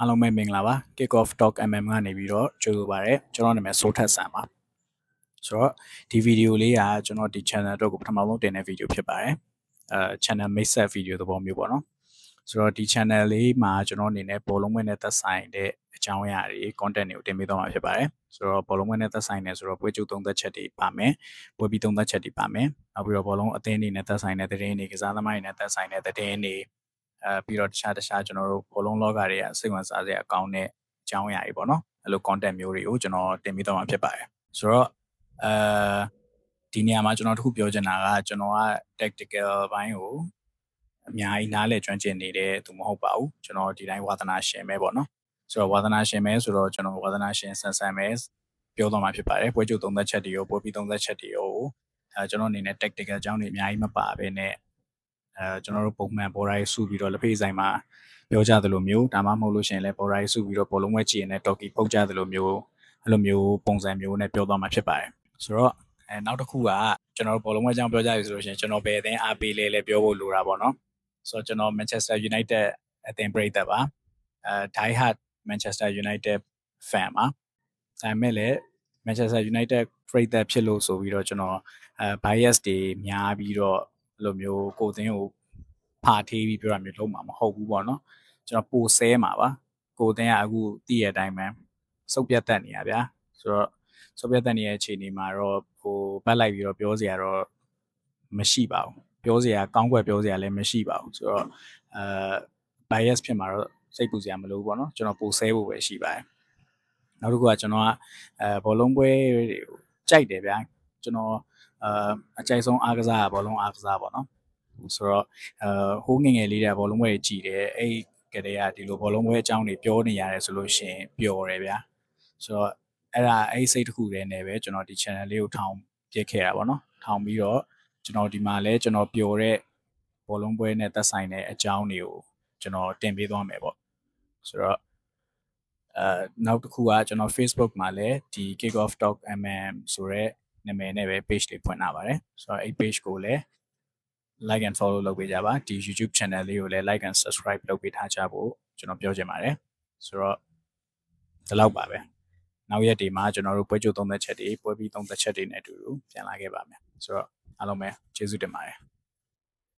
အားလုံးပဲမင်္ဂလာပါ Kick Off Talk MM ကနေပြီးတော့ကြိုဆိုပါရစေကျွန်တော်နာမည်စိုးထက်ဆန်ပါဆိုတော့ဒီဗီဒီယိုလေးကကျွန်တော်ဒီ channel အတွက်ကိုပထမဆုံးတင်တဲ့ဗီဒီယိုဖြစ်ပါတယ်အဲ channel make set ဗီဒီယိုသဘောမျိုးပေါ့နော်ဆိုတော့ဒီ channel လေးမှာကျွန်တော်အနေနဲ့ဘောလုံးမွဲနဲ့သက်ဆိုင်တဲ့အကြောင်းအရာတွေ content တွေကိုတင်ပေးသွားမှာဖြစ်ပါတယ်ဆိုတော့ဘောလုံးမွဲနဲ့သက်ဆိုင်နေဆိုတော့ပွဲချုပ်သုံးသက်ချက်တွေပါမယ်ပွဲပြီးသုံးသက်ချက်တွေပါမယ်နောက်ပြီးတော့ဘောလုံးအသင်းတွေနဲ့သက်ဆိုင်တဲ့သတင်းတွေကစားသမားတွေနဲ့သက်ဆိုင်တဲ့သတင်းတွေ အဲပြီးတော့တခြားတခြားကျွန်တော်တို့ဘောလုံးလောကတွေကစိတ်ဝင်စားစရာအကောင်းတဲ့အကြောင်းအရာတွေပေါ့နော်အဲ့လို content မျိုးတွေကိုကျွန်တော်တင်ပေးသွားမှာဖြစ်ပါတယ်ဆိုတော့အဲဒီနေရာမှာကျွန်တော်တခုပြောချင်တာကကျွန်တော်က tactical ဘိုင်းကိုအများကြီးနားလည်ကျွမ်းကျင်နေတဲ့သူမဟုတ်ပါဘူးကျွန်တော်ဒီတိုင်းဝါသနာရှင်ပဲပေါ့နော်ဆိုတော့ဝါသနာရှင်ပဲဆိုတော့ကျွန်တော်ဝါသနာရှင်ဆန်ဆန်ပဲပြောတော့မှာဖြစ်ပါတယ်ပွဲချုပ်သုံးသက်ချက်တွေကိုပွဲပြီးသုံးသက်ချက်တွေကိုအဲကျွန်တော်အနေနဲ့ tactical အကြောင်းတွေအများကြီးမပါဘဲနဲ့ အဲကျွန်တော်တို့ပုံမှန်ဘော်တိုင်းစုပြီးတော့လက်ဖေးဆိုင်မှာပြောကြသလိုမျိုးဒါမှမဟုတ်လို့ရှိရင်လည်းဘော်တိုင်းစုပြီးတော့ဘောလုံးဝဲချီနဲ့တော်ကီပုတ်ကြသလိုမျိုးအဲ့လိုမျိုးပုံစံမျိုးနဲ့ပြောသွားမှာဖြစ်ပါတယ်ဆိုတော့အဲနောက်တစ်ခုကကျွန်တော်တို့ဘောလုံးဝဲအကြောင်းပြောကြပြီဆိုလို့ရှိရင်ကျွန်တော်ဘယ်အသင်းအားပေးလဲလဲပြောဖို့လိုတာပေါ့နော်ဆိုတော့ကျွန်တော် Manchester United အသင်းပရိသတ်ပါအဲ Die Hard Manchester United fan ပါဒါပေမဲ့လည်း Manchester United ပရိသတ်ဖြစ်လို့ဆိုပြီးတော့ကျွန်တော်အဲ bias တွေများပြီးတော့အဲ့ လိုမျိုးကိုယ်သင်းကိုဖာထေးပြီးပြောတာမျိုးလုံးမှာမဟုတ်ဘူးပေါ့နော်ကျွန်တော်ပိုဆဲမှာပါကိုယ်သင်းကအခုတည့်ရတဲ့အတိုင်းပဲစုပ်ပြတ်တက်နေရဗျာဆိုတော့စုပ်ပြတ်တက်နေတဲ့အခြေအနေမှာတော့ဟိုပတ်လိုက်ပြီးတော့ပြောစရာတော့မရှိပါဘူးပြောစရာကောင်းကွက်ပြောစရာလည်းမရှိပါဘူးဆိုတော့အဲ bias ဖြစ်မှာတော့စိတ်ပူစရာမလိုဘူးပေါ့နော်ကျွန်တော်ပိုဆဲဖို့ပဲရှိပါတယ်နောက်တစ်ခုကကျွန်တော်ကအဲဘောလုံးပွဲတွေကိုကြိုက်တယ်ဗျာ ကျွန်တော်အာအကြိုက်ဆုံးအားကစားကဘောလုံးအားကစားပေါ့နော်ဆိုတော့အဲဟိုးငငယ်လေးတဲ့ဘောလုံးပွဲကြီးကြည်တယ်အဲ့ကလေးကဒီလိုဘောလုံးပွဲအကြောင်းတွေပြောနေရတယ်ဆိုလို့ရှိရင်ပျော်တယ်ဗျာဆိုတော့အဲ့ဒါအဲ့စိတ်တစ်ခုတည်းနဲ့ပဲကျွန်တော်ဒီ channel လေးကိုထောင်ပြစ်ခဲ့တာပေါ့နော်ထောင်ပြီးတော့ကျွန်တော်ဒီမှာလဲကျွန်တော်ပျော်တဲ့ဘောလုံးပွဲနဲ့သက်ဆိုင်တဲ့အကြောင်းတွေကိုကျွန်တော်တင်ပေးသွားမယ်ပေါ့ဆိုတော့အဲနောက်တစ်ခုကကျွန်တော် Facebook မှာလည်းဒီ Kick Off Talk MM ဆိုရဲ နာမည်နဲ့ပဲ page လေးဖွင့်ထားပါတယ်ဆိုတော့အဲ့ page ကိုလည်း like and follow လုပ်ပေးကြပါဒီ YouTube channel လေးကိုလည်း like and subscribe လုပ်ပေးထားကြဖို့ကျွန်တော်ပြောချင်ပါတယ်ဆိုတော့ဒီလောက်ပါပဲနောက်ရက်ဒီမှာကျွန်တော်တို့ပွဲကြိုသုံးသက်ချက်တွေပွဲပြီးသုံးသက်ချက်တွေနဲ့အတူတူပြန်လာခဲ့ပါမယ်ဆိုတော့အားလုံးပဲကျေးဇူးတင်ပါတယ်